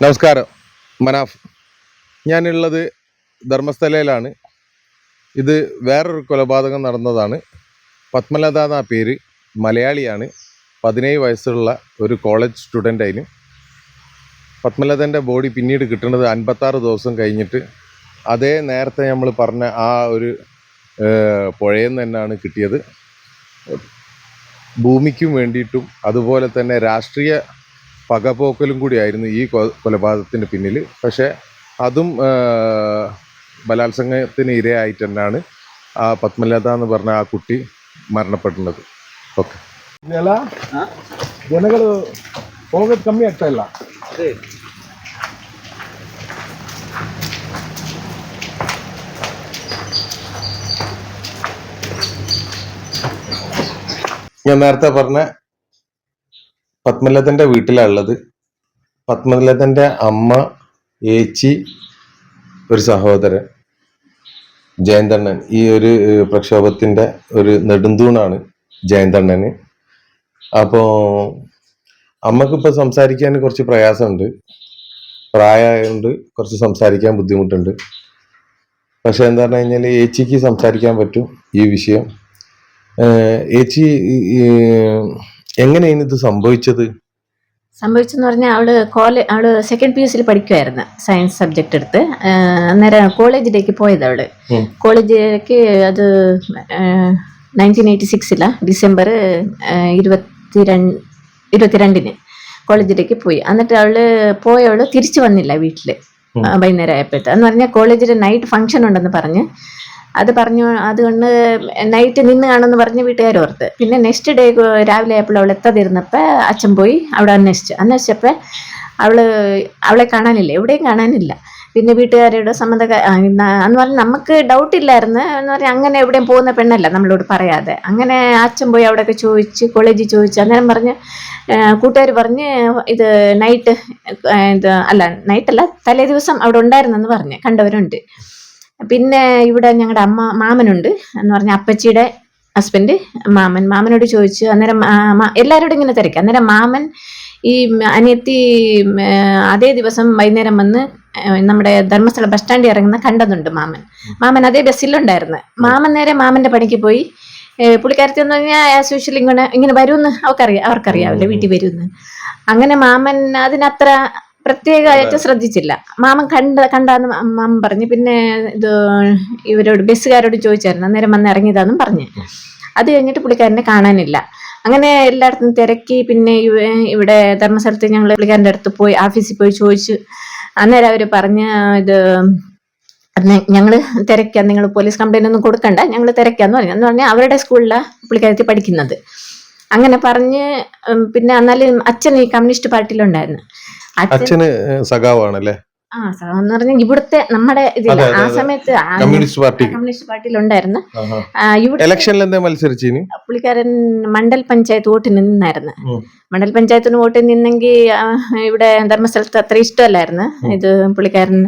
നമസ്കാരം. മനാഫ്. ഞാനുള്ളത് ധർമ്മസ്ഥലയിലാണ്. ഇത് വേറൊരു കൊലപാതകം നടന്നതാണ്. പത്മലത എന്ന പേര്. മലയാളിയാണ്. പതിനേഴ് വയസ്സുള്ള ഒരു കോളേജ് സ്റ്റുഡന്റ് അതിന് പത്മലതന്റെ ബോഡി പിന്നീട് കിട്ടുന്നത് അൻപത്താറ് ദിവസം കഴിഞ്ഞിട്ട് അതേ നേരത്തെ നമ്മൾ പറഞ്ഞ ആ ഒരു പുഴയിൽ നിന്ന് തന്നെയാണ് കിട്ടിയത്. ഭൂമിക്കും വേണ്ടിയിട്ടും അതുപോലെ തന്നെ രാഷ്ട്രീയ പകപോക്കലും കൂടിയായിരുന്നു ഈ കൊ- കൊലപാതകത്തിന് പിന്നിൽ പക്ഷേ അതും ആ, ബലാത്സംഗത്തിന് ഇരയായിട്ട് തന്നെയാണ് ആ പത്മലത എന്ന് പറഞ്ഞ ആ കുട്ടി മരണപ്പെടുന്നത് ഓക്കെ ಇದೆಲ್ಲ ಜನಗಳು ಹೋಗೋದು ಕಮ್ಮಿ ಆಗ್ತಾ ಇಲ್ಲ ഞാൻ നേരത്തെ പറഞ്ഞ പത്മലതന്റെ വീട്ടിലാണുള്ളത് പത്മലതന്റെ അമ്മ ഏച്ചി ഒരു സഹോദരൻ ജയന്തണ്ണൻ. ഈ ഒരു പ്രക്ഷോഭത്തിന്റെ ഒരു നെടുന്തൂണാണ് ജയന്തണ്ണന്. അപ്പോൾ അമ്മക്കിപ്പോൾ സംസാരിക്കാൻ കുറച്ച് പ്രയാസമുണ്ട്. പ്രായമായതുകൊണ്ട് കുറച്ച് സംസാരിക്കാൻ ബുദ്ധിമുട്ടുണ്ട്. പക്ഷെ എന്താ പറഞ്ഞു കഴിഞ്ഞാൽ ഏച്ചിക്ക് സംസാരിക്കാൻ പറ്റും ഈ വിഷയം. ഏച്ചി എങ്ങനെയാണ് ഇത് സംഭവിച്ചത്? സംഭവിച്ചെന്ന് പറഞ്ഞാൽ അവൾ കോളേജ് അവൾ സെക്കൻഡ് പി എസ് സിയിൽ പഠിക്കുമായിരുന്നു സയൻസ് സബ്ജക്ട് എടുത്ത്. അന്നേരം കോളേജിലേക്ക് പോയത് അവൾ. കോളേജിലേക്ക് അത് നയന്റീൻ എയ്റ്റി സിക്സിലാണ് ഡിസംബർ ഇരുപത്തിരണ്ട് ഇരുപത്തിരണ്ടിന് കോളേജിലേക്ക് പോയി. എന്നിട്ട് അവൾ പോയവൾ തിരിച്ചു വന്നില്ല വീട്ടിൽ. വൈകുന്നേരം ആയപ്പോഴത്തെ. എന്ന് പറഞ്ഞാൽ കോളേജിൽ നൈറ്റ് ഫംഗ്ഷൻ ഉണ്ടെന്ന് പറഞ്ഞ് അത് പറഞ്ഞു അതുകൊണ്ട് നൈറ്റ് നിന്ന് കാണുമെന്ന് പറഞ്ഞ് വീട്ടുകാർ ഓർത്ത്. പിന്നെ നെക്സ്റ്റ് ഡേ രാവിലെ ആയപ്പോൾ അവൾ എത്താതിരുന്നപ്പോൾ അച്ഛൻ പോയി അവിടെ അന്വേഷിച്ചു. അന്വേഷിച്ചപ്പോൾ അവൾ അവളെ കാണാനില്ല എവിടെയും കാണാനില്ല. പിന്നെ വീട്ടുകാരുടെ സമ്മത എന്ന് പറഞ്ഞാൽ നമുക്ക് ഡൗട്ട് ഇല്ലായിരുന്നു. എന്ന് പറഞ്ഞാൽ അങ്ങനെ എവിടെയും പോകുന്ന പെണ്ണല്ല നമ്മളോട് പറയാതെ. അങ്ങനെ അച്ഛൻ പോയി അവിടെയൊക്കെ ചോദിച്ച് കോളേജിൽ ചോദിച്ച് അന്നേരം പറഞ്ഞ് കൂട്ടുകാർ പറഞ്ഞ് ഇത് നൈറ്റ് ഇത് അല്ല നൈറ്റല്ല തലേ ദിവസം അവിടെ ഉണ്ടായിരുന്നെന്ന് പറഞ്ഞ് കണ്ടവരുണ്ട്. പിന്നെ ഇവിടെ ഞങ്ങളുടെ അമ്മ മാമനുണ്ട് എന്ന് പറഞ്ഞ അപ്പച്ചിയുടെ ഹസ്ബൻഡ് മാമൻ. മാമനോട് ചോദിച്ചു അന്നേരം എല്ലാവരോടും ഇങ്ങനെ തിരക്കാം. അന്നേരം മാമൻ ഈ അനിയത്തി അതേ ദിവസം വൈകുന്നേരം വന്ന് നമ്മുടെ ധർമ്മസ്ഥല ബസ് സ്റ്റാൻഡിൽ ഇറങ്ങുന്ന കണ്ടതുണ്ട് മാമൻ. മാമൻ അതേ ബസ്സിലുണ്ടായിരുന്നു മാമൻ നേരെ മാമന്റെ പണിക്ക് പോയി. പുള്ളിക്കാരത്തി എന്ന് പറഞ്ഞാൽ ആസ് യൂഷ്വൽ ഇങ്ങനെ ഇങ്ങനെ വരുമെന്ന് അവർക്കറിയാം അവർക്കറിയാവില്ല വീട്ടിൽ വരുമെന്ന് അങ്ങനെ മാമൻ അതിനത്ര പ്രത്യേകമായിട്ട് ശ്രദ്ധിച്ചില്ല. മാമൻ കണ്ട കണ്ടാന്ന് മാമൻ പറഞ്ഞു. പിന്നെ ഇത് ഇവരോട് ബസ്സുകാരോട് ചോദിച്ചായിരുന്നു. അന്നേരം വന്ന് ഇറങ്ങിയതാന്നും പറഞ്ഞു. അത് കഴിഞ്ഞിട്ട് പുള്ളിക്കാരനെ കാണാനില്ല. അങ്ങനെ എല്ലായിടത്തും തിരക്കി. പിന്നെ ഇവിടെ ധർമ്മസ്ഥലത്ത് ഞങ്ങൾ പുള്ളിക്കാരന്റെ അടുത്ത് പോയി ഓഫീസിൽ പോയി ചോദിച്ചു. അന്നേരം അവർ പറഞ്ഞ് ഇത് ഞങ്ങൾ തിരക്കാം നിങ്ങൾ പോലീസ് കംപ്ലൈന്റ് ഒന്നും കൊടുക്കണ്ട. ഞങ്ങൾ തിരക്കാന്ന് പറഞ്ഞു. എന്ന് പറഞ്ഞാൽ അവരുടെ സ്കൂളിലാണ് പുള്ളിക്കാരത്തി പഠിക്കുന്നത്. അങ്ങനെ പറഞ്ഞ് പിന്നെ എന്നാലും അച്ഛൻ ഈ കമ്മ്യൂണിസ്റ്റ് പാർട്ടിയിലുണ്ടായിരുന്നു. അച്ഛന് സഖാവാണല്ലേ? ആ സ- എന്ന് പറഞ്ഞാൽ ഇവിടുത്തെ നമ്മുടെ ആ സമയത്ത് കമ്മ്യൂണിസ്റ്റ് പാർട്ടി. കമ്മ്യൂണിസ്റ്റ് പാർട്ടിയിലുണ്ടായിരുന്നു. ഉണ്ടായിരുന്നു ഇലക്ഷനിൽ എന്താ മത്സരിച്ചിന്? പുള്ളിക്കാരൻ മണ്ഡൽ പഞ്ചായത്ത് വോട്ടിന് നിന്നായിരുന്നു. മണ്ഡൽ പഞ്ചായത്തിന് വോട്ട് നിന്നെങ്കിൽ ഇവിടെ ധർമ്മസ്ഥലത്ത് അത്ര ഇഷ്ടമല്ലായിരുന്നു. ഇത് പുള്ളിക്കാരൻ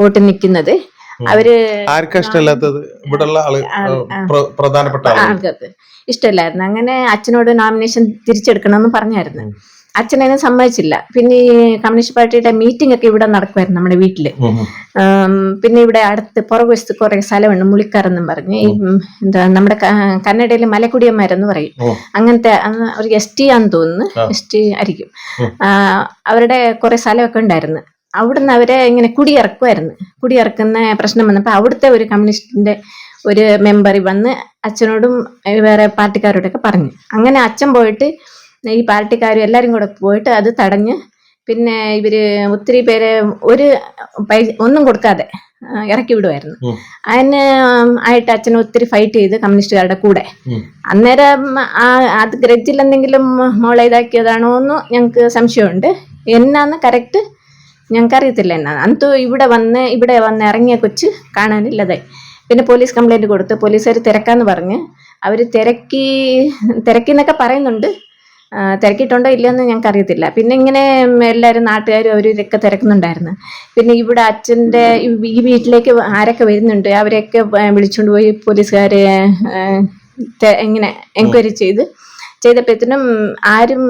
വോട്ട് നിൽക്കുന്നത് അവർ ആർക്കാ ഇഷ്ടമല്ലാത്തത്? ഇവിടെയുള്ള പ്രധാനപ്പെട്ട ആൾക്കാർക്ക് ഇഷ്ടമല്ലായിരുന്നു. അങ്ങനെ അച്ഛനോട് നോമിനേഷൻ തിരിച്ചെടുക്കണമെന്ന് പറഞ്ഞായിരുന്നു. അച്ഛനെ സമ്മതിച്ചില്ല. പിന്നെ ഈ കമ്മ്യൂണിസ്റ്റ് പാർട്ടിയുടെ മീറ്റിംഗ് ഒക്കെ ഇവിടെ നടക്കുമായിരുന്നു നമ്മുടെ വീട്ടിൽ. പിന്നെ ഇവിടെ അടുത്ത് പുറകുവശത്ത് കുറെ സ്ഥലമുണ്ട്. മുളിക്കാറെന്നും പറഞ്ഞ്. ഈ എന്താ നമ്മുടെ കന്നഡയിൽ മലക്കുടിയന്മാരെന്ന് പറയും. അങ്ങനത്തെ ഒരു എസ് ടി ആന്ന് തോന്നുന്നു. എസ് ടി ആയിരിക്കും. അവരുടെ കുറെ സ്ഥലമൊക്കെ ഉണ്ടായിരുന്നു. അവിടുന്ന് അവരെ ഇങ്ങനെ കുടിയിറക്കുമായിരുന്നു കുടിയിറക്കുന്ന പ്രശ്നം വന്നപ്പോൾ അവിടുത്തെ ഒരു കമ്മ്യൂണിസ്റ്റിന്റെ ഒരു മെമ്പർ വന്ന് അച്ഛനോടും വേറെ പാർട്ടിക്കാരോടൊക്കെ പറഞ്ഞു. അങ്ങനെ അച്ഛൻ പോയിട്ട് ഈ പാർട്ടിക്കാരും എല്ലാവരും കൂടെ പോയിട്ട് അത് തടഞ്ഞ് പിന്നെ ഇവർ ഒത്തിരി പേരെ ഒരു പൈസ ഒന്നും കൊടുക്കാതെ ഇറക്കി വിടുമായിരുന്നു. അതിന് ആയിട്ട് അച്ഛൻ ഒത്തിരി ഫൈറ്റ് ചെയ്ത് കമ്മ്യൂണിസ്റ്റുകാരുടെ കൂടെ. അന്നേരം ആ അത് ഗ്രഡ്ജിൽ എന്തെങ്കിലും മോളെ ഇതാക്കിയതാണോ എന്ന് ഞങ്ങൾക്ക് സംശയമുണ്ട്. എന്നാന്ന് കറക്റ്റ് ഞങ്ങൾക്ക് അറിയത്തില്ല എന്നാണ് അന്തു ഇവിടെ വന്ന് ഇവിടെ വന്ന് ഇറങ്ങിയ കൊച്ച് കാണാനില്ലതായി. പിന്നെ പോലീസ് കംപ്ലൈന്റ് കൊടുത്ത് പോലീസുകാർ തിരക്കാന്ന് പറഞ്ഞ്. അവർ തിരക്കി തിരക്കി എന്നൊക്കെ പറയുന്നുണ്ട് തിരക്കിയിട്ടുണ്ടോ ഇല്ലയെന്ന് ഞങ്ങൾക്ക് അറിയത്തില്ല പിന്നെ ഇങ്ങനെ എല്ലാവരും നാട്ടുകാരും അവർ ഇതൊക്കെ തിരക്കുന്നുണ്ടായിരുന്നു. പിന്നെ ഇവിടെ അച്ഛന്റെ ഈ വീട്ടിലേക്ക് ആരൊക്കെ വരുന്നുണ്ട് അവരെയൊക്കെ വിളിച്ചുകൊണ്ട് പോയി പോലീസുകാർ ഇങ്ങനെ എൻക്വയറി ചെയ്ത്. ചെയ്തപ്പോഴത്തേനും ആരും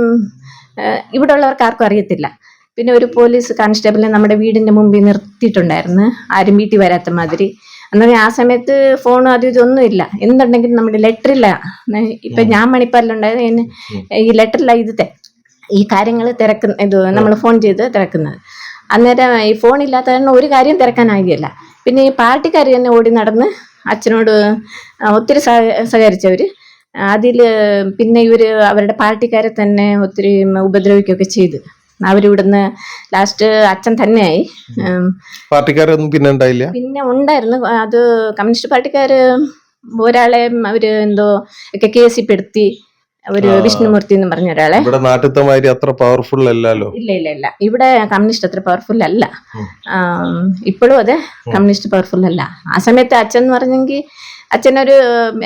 ഇവിടെ ഉള്ളവർക്ക് ആർക്കും അറിയത്തില്ല. പിന്നെ ഒരു പോലീസ് കോൺസ്റ്റബിളിനെ നമ്മുടെ വീടിന്റെ മുമ്പിൽ നിർത്തിയിട്ടുണ്ടായിരുന്നു. ആരും വീട്ടിൽ വരാത്ത മാതിരി. എന്നാൽ ആ സമയത്ത് ഫോണും അതും ഇതൊന്നും ഇല്ല എന്തുണ്ടെങ്കിലും നമ്മുടെ ലെറ്ററില്ല ഇപ്പൊ ഞാൻ മണിപ്പാലിലുണ്ടായത് എന്നെ ഈ ലെറ്ററില്ല ഇത് തെ- ഈ കാര്യങ്ങൾ തിരക്കുന്ന ഇത് നമ്മൾ ഫോൺ ചെയ്ത് തിരക്കുന്നത്. അന്നേരം ഈ ഫോൺ ഇല്ലാത്ത കാരണം ഒരു കാര്യം തിരക്കാനാകില്ല പിന്നെ ഈ പാർട്ടിക്കാർ തന്നെ ഓടി നടന്ന് അച്ഛനോട് ഒത്തിരി സഹ- സഹകരിച്ചവർ അതിൽ പിന്നെ ഇവർ അവരുടെ പാർട്ടിക്കാരെ തന്നെ ഒത്തിരി ഉപദ്രവിക്കുകയൊക്കെ ചെയ്തു. അവരിവിടുന്ന് ലാസ്റ്റ് അച്ഛൻ തന്നെയായി. പാർട്ടിക്കാരൊന്നും പിന്നെ ഉണ്ടായില്ല? പിന്നെ ഉണ്ടായിരുന്നു. അത് കമ്മ്യൂണിസ്റ്റ് പാർട്ടിക്കാര് ഒരാളെ അവർ എന്തോ ഒക്കെ കേസിൽ പെടുത്തി അവർ. വിഷ്ണുമൂർത്തി എന്ന് പറഞ്ഞ ഒരാളെ. ഇവിടെ നാട്ടിലത്തെ മാതിരി അത്ര പവർഫുൾ അല്ലല്ലോ? ഇല്ല ഇല്ല ഇല്ല. ഇവിടെ കമ്മ്യൂണിസ്റ്റ് അത്ര പവർഫുൾ അല്ല. ഇപ്പോഴും അതെ കമ്മ്യൂണിസ്റ്റ് പവർഫുൾ അല്ല. ആ സമയത്ത് അച്ഛൻ എന്ന് പറഞ്ഞെങ്കിൽ അച്ഛനൊരു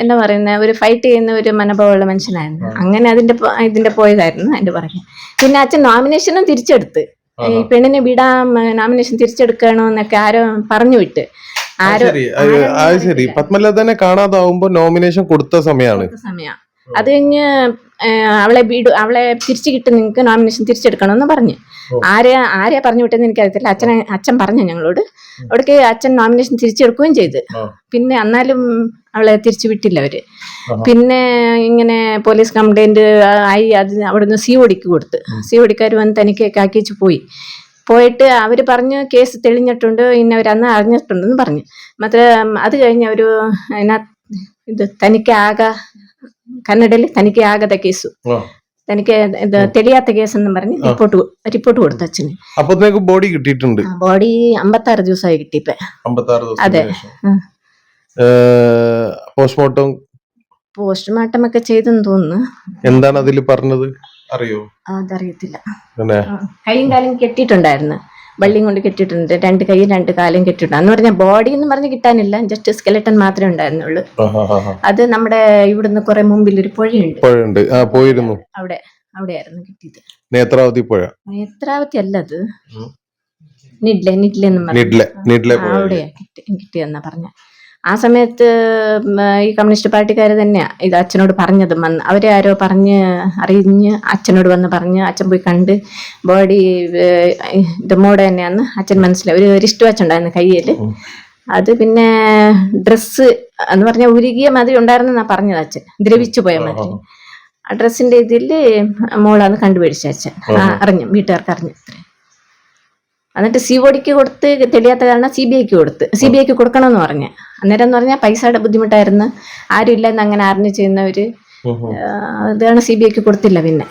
എന്താ പറയുന്ന ഒരു ഫൈറ്റ് ചെയ്യുന്ന ഒരു മനോഭാവമുള്ള മനുഷ്യനായിരുന്നു. അങ്ങനെ അതിന്റെ ഇതിന്റെ പോയതായിരുന്നു അതിന്റെ പറഞ്ഞു പിന്നെ അച്ഛൻ നോമിനേഷനും തിരിച്ചെടുത്ത്. ഈ പെണ്ണിനെ വിടാൻ നോമിനേഷൻ തിരിച്ചെടുക്കണോന്നൊക്കെ ആരോ പറഞ്ഞു വിട്ട് ശരി. പത്മലതനെ കാണാതാവുമ്പോ നോമിനേഷൻ കൊടുത്ത സമയമാണ് സമയം. അത് കഴിഞ്ഞ് അവളെ വീട് അവളെ തിരിച്ചു കിട്ടും നിങ്ങൾക്ക് നോമിനേഷൻ തിരിച്ചെടുക്കണമെന്ന് പറഞ്ഞു. ആരെ ആരെ ആരെയാ പറഞ്ഞു വിട്ടെന്ന് എനിക്കറിയത്തില്ല. അച്ഛനെ അച്ഛൻ പറഞ്ഞു ഞങ്ങളോട്. അവിടേക്ക് അച്ഛൻ നോമിനേഷൻ തിരിച്ചെടുക്കുകയും ചെയ്ത്. പിന്നെ എന്നാലും അവളെ തിരിച്ചു വിട്ടില്ല അവർ. പിന്നെ ഇങ്ങനെ പോലീസ് കംപ്ലൈന്റ് ആയി അത് അവിടുന്ന് സി ഒടിക്ക് കൊടുത്ത്. സി ഒടിക്കാർ വന്ന് തനിക്ക് കാക്കിച്ച് പോയി. പോയിട്ട് അവർ പറഞ്ഞു കേസ് തെളിഞ്ഞിട്ടുണ്ട് ഇന്നവർ അന്ന് അറിഞ്ഞിട്ടുണ്ടെന്ന് പറഞ്ഞു. മാത്രം അത് കഴിഞ്ഞ് അവർ അതിനാ ഇത് തനിക്ക് കന്നഡയിൽ തനിക്ക് ആകത കേസു. ആ. തനിക്ക് തെളിയാത്ത കേസെന്നും പറഞ്ഞ് റിപ്പോർട്ട് റിപ്പോർട്ട് കൊടുത്തു അച്ഛന്. അപ്പത്തേക്ക് ബോഡി കിട്ടിയിട്ടുണ്ട്. ബോഡി അമ്പത്താറ് ദിവസമായി കിട്ടിയപ്പോ. അതെ. പോസ്റ്റ്മോർട്ടം? പോസ്റ്റ്മോർട്ടം ഒക്കെ ചെയ്തെന്ന് തോന്നുന്നു. എന്താണ് അതിൽ പറഞ്ഞത്? അറിയോ? അതറിയത്തില്ല. കയ്യും കൈയും കാലും കെട്ടിയിട്ടുണ്ടായിരുന്നു. വള്ളിയും കൊണ്ട് കെട്ടിയിട്ടുണ്ട്. രണ്ട് കൈ രണ്ട് കാലും കെട്ടിയിട്ടുണ്ട്. എന്ന് പറഞ്ഞാൽ ബോഡി എന്ന് പറഞ്ഞ് കിട്ടാനില്ല. ജസ്റ്റ് സ്കെലട്ടൺ മാത്രമേ ഉണ്ടായിരുന്നുള്ളൂ. അത് നമ്മുടെ ഇവിടുന്ന് കുറെ മുമ്പിൽ ഒരു പുഴയുണ്ട്. പുഴയുണ്ട്. പോയിരുന്നു. അവിടെ അവിടെയായിരുന്നു കിട്ടിയത്. നേത്രാവതി പുഴ. നേത്രാവതി അല്ല അത്. നിഡ്ലെ നിഡ്ലെന്ന് പറഞ്ഞു നിഡ്ലെ അവിടെയാ കിട്ടി കിട്ടിയെന്നാ പറഞ്ഞ. ആ സമയത്ത് ഈ കമ്മ്യൂണിസ്റ്റ് പാർട്ടിക്കാർ തന്നെയാണ് ഇത് അച്ഛനോട് പറഞ്ഞത്. വന്ന് അവരെ ആരോ പറഞ്ഞ് അറിഞ്ഞ് അച്ഛനോട് വന്ന് പറഞ്ഞ് അച്ഛൻ പോയി കണ്ട് ബോഡി ഇത് മോടെ തന്നെയാന്ന് അച്ഛൻ മനസ്സിലായി. ഒരു റിസ്റ്റ് വാച്ച് ഉണ്ടായിരുന്നു കയ്യിൽ അത് പിന്നെ ഡ്രസ്സ് എന്ന് പറഞ്ഞാൽ ഉരുകിയ മാതിരി ഉണ്ടായിരുന്നെന്നാ പറഞ്ഞത് അച്ഛൻ. ദ്രവിച്ചു പോയ മാതിരി. ആ ഡ്രസ്സിന്റെ ഇതിൽ മോളാന്ന് കണ്ടുപിടിച്ച അച്ഛൻ. അറിഞ്ഞു. വീട്ടുകാർക്ക് അറിഞ്ഞു. എന്നിട്ട് സി ഒടിക്ക് കൊടുത്ത് തെളിയാത്ത കാരണം സി ബി ഐക്ക് കൊടുത്ത്. സി ബി ഐക്ക് കൊടുക്കണമെന്ന് പറഞ്ഞ്. അന്നേരം എന്ന് പറഞ്ഞാൽ പൈസയുടെ ബുദ്ധിമുട്ടായിരുന്നു. ആരും ഇല്ലെന്ന് അങ്ങനെ അറിഞ്ഞു ചെയ്യുന്നവര് അതാണ് സി ബി ഐക്ക് കൊടുത്തില്ല പിന്നെ.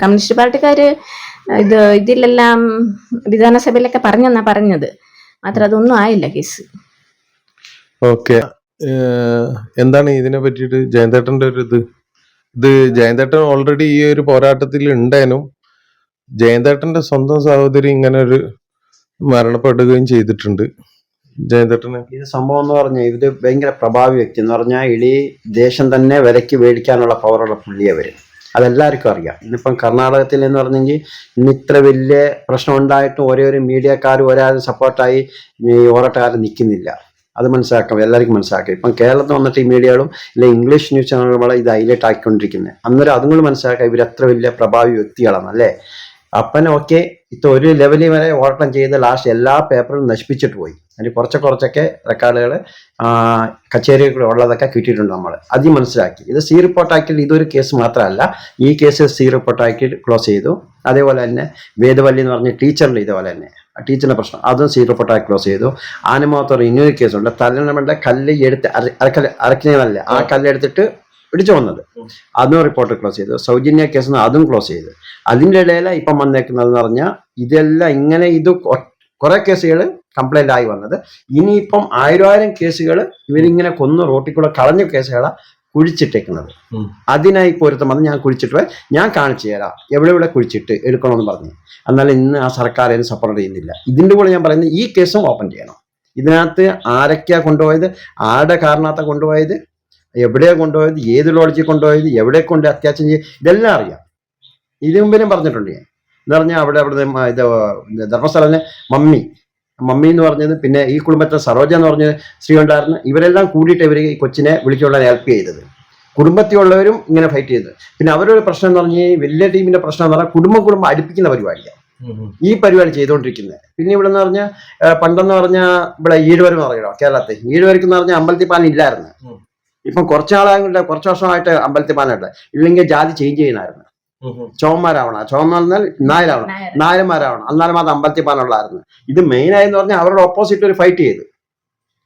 കമ്മ്യൂണിസ്റ്റ് പാർട്ടിക്കാര് ഇത് ഇതിലെല്ലാം വിധാനസഭയിലൊക്കെ പറഞ്ഞെന്നാ പറഞ്ഞത്. മാത്രം അതൊന്നും ആയില്ല കേസ്. ഓക്കെ. എന്താണ് ഇതിനെ പറ്റിയിട്ട് ജയന്തേട്ടന്റെ ഒരു ഇത്? ഇത് ജയന്തേട്ടൻ ഓൾറെഡി ഈ ഒരു പോരാട്ടത്തിൽ ഉണ്ടേനും ജയന്തേട്ടന്റെ സ്വന്തം സഹോദരി ഇങ്ങനെ ഒരു മരണപ്പെടുകയും ചെയ്തിട്ടുണ്ട്. ജയന്തേട്ടന് ഇത് സംഭവം എന്ന് പറഞ്ഞാൽ ഇത് ഭയങ്കര പ്രഭാവി വ്യക്തി എന്ന് പറഞ്ഞാൽ ഇളി ദേശം തന്നെ വിലക്ക് മേടിക്കാനുള്ള പവറുള്ള പുള്ളി അവർ. അതെല്ലാവർക്കും അറിയാം. ഇന്നിപ്പം കർണാടകത്തിൽ എന്ന് പറഞ്ഞെങ്കിൽ ഇന്ന് ഇത്ര വലിയ പ്രശ്നം ഉണ്ടായിട്ടും ഒരേ ഒരു മീഡിയക്കാരും ഒരാളും സപ്പോർട്ടായി ഈ നിൽക്കുന്നില്ല അത് മനസ്സിലാക്കാം എല്ലാവർക്കും മനസ്സിലാക്കാം. ഇപ്പം കേരളത്തിൽ വന്നിട്ട് ഈ മീഡിയകളും ഇല്ല ഇംഗ്ലീഷ് ന്യൂസ് ചാനലുകളും ഇത് ഹൈലൈറ്റ് ആക്കിക്കൊണ്ടിരിക്കുന്നത് അന്നേരം അതും കൂടി മനസ്സിലാക്കാം ഇവർ അത്ര വലിയ പ്രഭാവി വ്യക്തികളാണ് അല്ലേ? അപ്പൻ ഓക്കെ ഇത് ഒരു ലെവലിൽ വരെ ഓട്ടം ചെയ്ത് ലാസ്റ്റ് എല്ലാ പേപ്പറും നശിപ്പിച്ചിട്ട് പോയി. അതിന് കുറച്ച് കുറച്ചൊക്കെ റെക്കോർഡുകൾ കച്ചേരികൾ ഉള്ളതൊക്കെ കിട്ടിയിട്ടുണ്ട് നമ്മൾ അത് മനസ്സിലാക്കി. ഇത് സി റിപ്പോർട്ട് ആക്കിയിട്ട് ഇതൊരു കേസ് മാത്രമല്ല ഈ കേസ് സി റിപ്പോർട്ടാക്കി ക്ലോസ് ചെയ്തു. അതേപോലെ തന്നെ വേദവല്ലി എന്ന് പറഞ്ഞ ടീച്ചറിന്റെ ഇതേപോലെ തന്നെ. ടീച്ചറിന്റെ പ്രശ്നം അതും സി റിപ്പോർട്ട് ആക്കി ക്ലോസ് ചെയ്തു. ആനമാത്തോർ ഇനിയൊരു കേസുണ്ട് തലനമ്മളുടെ കല്ല് എടുത്ത് അര- അരക്കല്ല് അരക്കുന്നതല്ലേ ആ കല്ല് എടുത്തിട്ട് പിടിച്ചു വന്നത്. അതും റിപ്പോർട്ട് ക്ലോസ് ചെയ്തു. സൗജന്യ കേസ് അതും ക്ലോസ് ചെയ്തു. അതിന്റെ ഇടയിൽ ഇപ്പം വന്നേക്കുന്നതെന്ന് പറഞ്ഞാൽ ഇതെല്ലാം ഇങ്ങനെ ഇത് കുറെ കേസുകൾ കംപ്ലൈന്റ് ആയി വന്നത്. ഇനിയിപ്പം ആയിരം കേസുകൾ ഇവരിങ്ങനെ കൊന്നു റോട്ടിക്കുള്ള കൂടെ കളഞ്ഞ കേസുകളാണ് കുഴിച്ചിട്ടേക്കുന്നത്. അതിനായി പൊരുത്തം വന്ന് ഞാൻ കുഴിച്ചിട്ട് ഞാൻ കാണിച്ചു തരാം. എവിടെ ഇവിടെ കുഴിച്ചിട്ട് എടുക്കണമെന്ന് പറഞ്ഞു. എന്നാൽ ഇന്ന് ആ സർക്കാർ അതിന് സപ്പോർട്ട് ചെയ്യുന്നില്ല. ഇതിന്റെ കൂടെ ഞാൻ പറയുന്നത് ഈ കേസും ഓപ്പൺ ചെയ്യണം. ഇതിനകത്ത് ആരൊക്കെയാ കൊണ്ടുപോയത്? ആരുടെ കാരണത്താ കൊണ്ടുപോയത്? എവിടെയാ കൊണ്ടുപോയത്? ഏത് ലോഡ്ജിൽ കൊണ്ടുപോയത്? എവിടെ കൊണ്ട് അത്യാവശ്യം ചെയ്ത്? ഇതെല്ലാം അറിയാം. ഇതിനു മുമ്പിനും പറഞ്ഞിട്ടുണ്ട് ഞാൻ. എന്ന് പറഞ്ഞാൽ അവിടെ അവിടെ ഇത് ധർമ്മസ്ഥലന് മമ്മി. മമ്മി എന്ന് പറഞ്ഞത് പിന്നെ ഈ കുടുംബത്തെ സരോജ എന്ന് പറഞ്ഞ സ്ത്രീ ഉണ്ടായിരുന്നു ഇവരെല്ലാം കൂടിയിട്ട് ഇവർ ഈ കൊച്ചിനെ വിളിച്ചുകൊള്ളാൻ ഹെൽപ്പ് ചെയ്തത്. കുടുംബത്തിലുള്ളവരും ഇങ്ങനെ ഫൈറ്റ് ചെയ്തത്. പിന്നെ അവരുടെ പ്രശ്നം എന്ന് പറഞ്ഞാൽ വലിയ ടീമിന്റെ പ്രശ്നം എന്ന് പറഞ്ഞാൽ കുടുംബം കുടുംബം അടുപ്പിക്കുന്ന പരിപാടിയാണ് ഈ പരിപാടി ചെയ്തുകൊണ്ടിരിക്കുന്നത്. പിന്നെ ഇവിടെ എന്ന് പറഞ്ഞാൽ പണ്ടെന്ന് പറഞ്ഞാൽ ഇവിടെ ഈഴുവരം എന്ന് പറയണോ കേരളത്തിൽ? ഈഴുവരക്ക് എന്ന് പറഞ്ഞാൽ അമ്പലത്തിൽ പാലം ഇല്ലായിരുന്നു. ഇപ്പം കുറച്ച് നാളായിട്ട് കുറച്ച് വർഷമായിട്ട് അമ്പലത്തിൽ പാലുണ്ട് ഇല്ലെങ്കിൽ ജാതി ചേഞ്ച് ചെയ്യണമായിരുന്നു ചോമന്മാരാവണം ചോമ നായരാവണം. നായന്മാരാവണം. എന്നാലും അത് അമ്പലത്തിൽ പാലുള്ളായിരുന്നു ഇത് മെയിൻ ആയെന്ന് പറഞ്ഞാൽ അവരുടെ ഓപ്പോസിറ്റ് ഒരു ഫൈറ്റ് ചെയ്തു.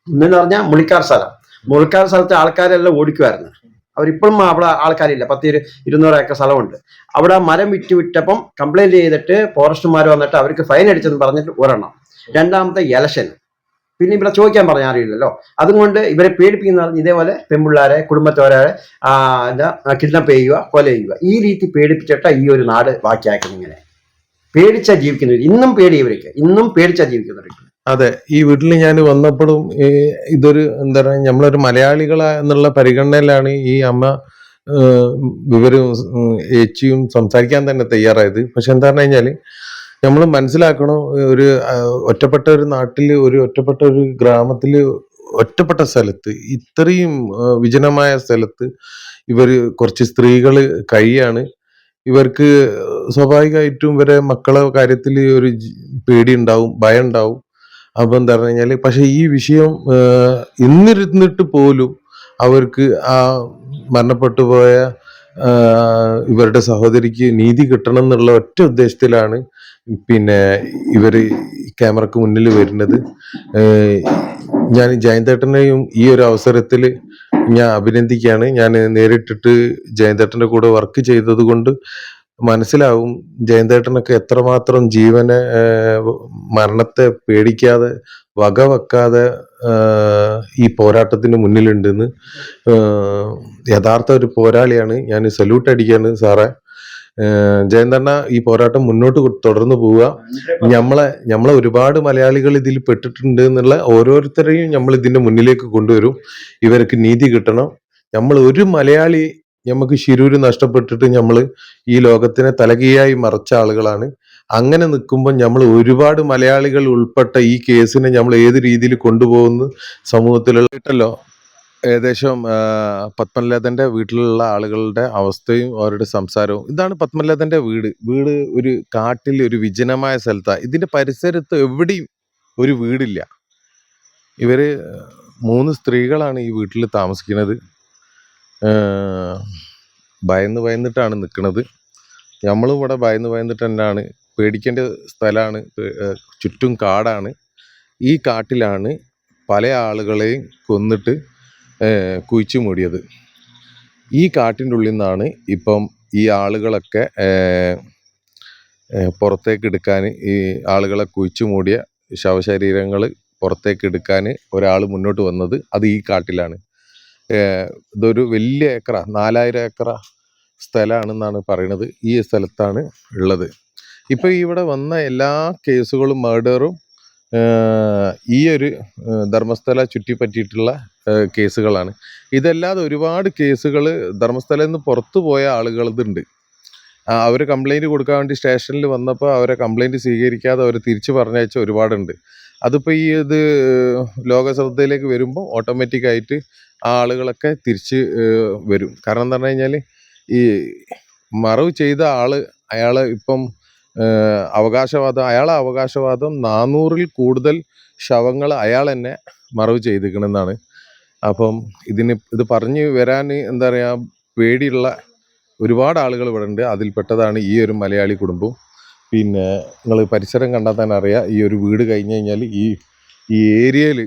ഇന്നെന്ന് പറഞ്ഞാൽ മുളിക്കാർ സ്ഥലം. മുളിക്കാർ സ്ഥലത്തെ ആൾക്കാരെല്ലാം ഓടിക്കുമായിരുന്നു അവരിപ്പോഴും അവിടെ ആൾക്കാരില്ല. പത്ത് ഇരു ഇരുന്നൂറ് ഏക്കർ സ്ഥലമുണ്ട്. അവിടെ മരം വിറ്റ് വിറ്റപ്പം കംപ്ലൈന്റ് ചെയ്തിട്ട് ഫോറസ്റ്റുമാർ വന്നിട്ട് അവർക്ക് ഫൈൻ അടിച്ചെന്ന് പറഞ്ഞിട്ട് ഒരെണ്ണം. രണ്ടാമത്തെ ഇലക്ഷൻ പിന്നെ ഇവിടെ ചോദിക്കാൻ പറഞ്ഞാൽ അറിയില്ലല്ലോ അതുകൊണ്ട് ഇവരെ പേടിപ്പിക്കുന്ന ഇതേപോലെ പെൺപിള്ളാരെ കുടുംബത്തോരെ എന്താ കിഡ്നപ്പ് ചെയ്യുക കൊല ചെയ്യുക. ഈ രീതി പേടിപ്പിച്ചിട്ട ഈ ഒരു നാട് ബാക്കിയാക്കുന്നത് ഇങ്ങനെ. പേടിച്ചാ ജീവിക്കുന്നവർ ഇന്നും പേടി ഇവർക്ക് ഇന്നും പേടിച്ചാ ജീവിക്കുന്നവർക്ക് അതെ. ഈ വീട്ടിൽ ഞാൻ വന്നപ്പോഴും ഇതൊരു എന്താ പറയുക നമ്മളൊരു മലയാളികൾ എന്നുള്ള പരിഗണനയിലാണ് ഈ അമ്മ വിവരവും ഏച്ചിയും സംസാരിക്കാൻ തന്നെ തയ്യാറായത്. പക്ഷെ എന്താ പറഞ്ഞു കഴിഞ്ഞാൽ നമ്മൾ മനസ്സിലാക്കണം? ഒരു ഒറ്റപ്പെട്ട ഒരു നാട്ടിൽ ഒരു ഒറ്റപ്പെട്ട ഒരു ഗ്രാമത്തിൽ ഒറ്റപ്പെട്ട സ്ഥലത്ത് ഇത്രയും വിജനമായ സ്ഥലത്ത് ഇവർ കുറച്ച് സ്ത്രീകൾ കഴിയാണ് ഇവർക്ക് സ്വാഭാവികമായിട്ടും ഇവരെ മക്കളെ കാര്യത്തിൽ ഒരു പേടി ഉണ്ടാവും ഭയം ഉണ്ടാവും അപ്പം എന്താ പറഞ്ഞു കഴിഞ്ഞാൽ പക്ഷെ ഈ വിഷയം ഇന്നിരുന്നിട്ട് പോലും അവർക്ക് ആ മരണപ്പെട്ടു പോയ ഇവരുടെ സഹോദരിക്ക് നീതി കിട്ടണം എന്നുള്ള ഒറ്റ ഉദ്ദേശത്തിലാണ് പിന്നെ ഇവർ ക്യാമറക്ക് മുന്നിൽ വരുന്നത്. ഞാൻ ജയന്തേട്ടനെയും ഈ ഒരു അവസരത്തിൽ ഞാൻ അഭിനന്ദിക്കുകയാണ്. ഞാൻ നേരിട്ടിട്ട് ജയന്തേട്ടന്റെ കൂടെ വർക്ക് ചെയ്തത് കൊണ്ട് മനസ്സിലാവും ജയന്തേട്ടനൊക്കെ എത്രമാത്രം ജീവനെ മരണത്തെ പേടിക്കാതെ വകവെക്കാതെ വെക്കാതെ ഈ പോരാട്ടത്തിന് മുന്നിലുണ്ടെന്ന്. യഥാർത്ഥ ഒരു പോരാളിയാണ്. ഞാൻ സല്യൂട്ട് അടിക്കുകയാണ് സാറേ. ജയന്തണ്ണ ഈ പോരാട്ടം മുന്നോട്ട് തുടർന്നു പോവുക. നമ്മളെ നമ്മളെ ഒരുപാട് മലയാളികൾ ഇതിൽ പെട്ടിട്ടുണ്ട് എന്നുള്ള ഓരോരുത്തരെയും നമ്മൾ ഇതിന്റെ മുന്നിലേക്ക് കൊണ്ടുവരും. ഇവർക്ക് നീതി കിട്ടണം. നമ്മൾ ഒരു മലയാളി നമുക്ക് ശിരൂര് നഷ്ടപ്പെട്ടിട്ട് നമ്മൾ ഈ ലോകത്തിനെ തലകീയായി മറച്ച ആളുകളാണ്. അങ്ങനെ നിൽക്കുമ്പോൾ നമ്മൾ ഒരുപാട് മലയാളികൾ ഉൾപ്പെട്ട ഈ കേസിനെ നമ്മൾ ഏത് രീതിയിൽ കൊണ്ടുപോകുന്നു സമൂഹത്തിലുള്ള കേട്ടല്ലോ ഏകദേശം ആ, വീട്ടിലുള്ള ആളുകളുടെ അവസ്ഥയും അവരുടെ സംസാരവും. ഇതാണ് പത്മലതന്റെ വീട്. വീട് ഒരു കാട്ടിൽ ഒരു വിജനമായ സ്ഥലത്താണ് ഇതിന്റെ പരിസരത്ത് എവിടെയും ഒരു വീടില്ല. ഇവർ മൂന്ന് സ്ത്രീകളാണ് ഈ വീട്ടിൽ താമസിക്കുന്നത്. ഭയന്ന് ഭയന്നിട്ടാണ് നിൽക്കുന്നത് നമ്മളും ഇവിടെ ഭയന്ന് ഭയന്നിട്ട് തന്നെയാണ്. പേടിക്കേണ്ട സ്ഥലമാണ് ചുറ്റും കാടാണ്. ഈ കാട്ടിലാണ് പല ആളുകളെയും കൊന്നിട്ട് കുഴിച്ചു മൂടിയത്. ഈ കാട്ടിന്റെ ഉള്ളിൽ നിന്നാണ് ഇപ്പം ഈ ആളുകളൊക്കെ പുറത്തേക്ക് എടുക്കാൻ ഈ ആളുകളെ കുഴിച്ചു മൂടിയ ശവശരീരങ്ങൾ പുറത്തേക്ക് എടുക്കാൻ ഒരാൾ മുന്നോട്ട് വന്നത് അത് ഈ കാട്ടിലാണ്. ഇതൊരു വലിയ ഏക്കറ നാലായിരം ഏക്കറ സ്ഥലമാണെന്നാണ് പറയുന്നത്. ഈ സ്ഥലത്താണ് ഉള്ളത്. ഇപ്പോൾ ഇവിടെ വന്ന എല്ലാ കേസുകളും മർഡറും ഈ ഒരു ധർമ്മസ്ഥല ചുറ്റിപ്പറ്റിയിട്ടുള്ള കേസുകളാണ്. ഇതല്ലാതെ ഒരുപാട് കേസുകൾ ധർമ്മസ്ഥലയിൽ നിന്ന് പുറത്തു പോയ ആളുകളതുണ്ട് അവർ കംപ്ലൈന്റ് കൊടുക്കാൻ വേണ്ടി സ്റ്റേഷനിൽ വന്നപ്പോൾ അവരെ കംപ്ലൈന്റ് സ്വീകരിക്കാതെ അവർ തിരിച്ചു പറഞ്ഞയച്ച ഒരുപാടുണ്ട്. അതിപ്പോൾ ഈ ഇത് ലോക ശ്രദ്ധയിലേക്ക് വരുമ്പോൾ ഓട്ടോമാറ്റിക്കായിട്ട് ആ ആളുകളൊക്കെ തിരിച്ച് വരും. കാരണം എന്താ പറഞ്ഞു കഴിഞ്ഞാൽ ഈ മറവ് ചെയ്ത ആൾ അയാൾ ഇപ്പം അവകാശവാദം അയാളെ അവകാശവാദം നാനൂറിൽ കൂടുതൽ ശവങ്ങൾ അയാൾ തന്നെ മറവ് ചെയ്തിരിക്കണമെന്നാണ് അപ്പം ഇതിന് ഇത് പറഞ്ഞു വരാൻ എന്താ പറയുക പേടിയുള്ള ഒരുപാട് ആളുകൾ ഇവിടെ ഉണ്ട്. അതിൽപ്പെട്ടതാണ് ഈ ഒരു മലയാളി കുടുംബം. പിന്നെ നിങ്ങൾ പരിസരം കണ്ടാൽ തന്നെ അറിയാം ഈ ഒരു വീട് കഴിഞ്ഞ് കഴിഞ്ഞാൽ ഈ ഈ ഏരിയയിൽ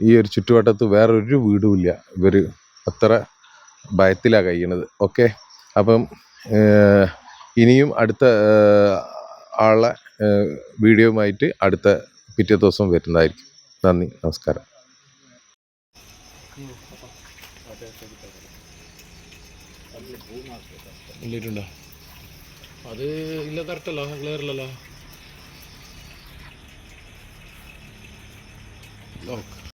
ഈ ഒരു ചുറ്റുവട്ടത്ത് വേറൊരു വീടുമില്ല ഇവർ അത്ര ഭയത്തിലാണ് കഴിയണത്. ഓക്കെ? അപ്പം ഇനിയും അടുത്ത ആളെ വീഡിയോയുമായിട്ട് അടുത്ത പിറ്റേ ദിവസം വരുന്നതായിരിക്കും. നന്ദി നമസ്കാരം. അത് ഇല്ല കറക്റ്റല്ലോ ക്ലിയർ ഇല്ലല്ലോ ലോക്ക്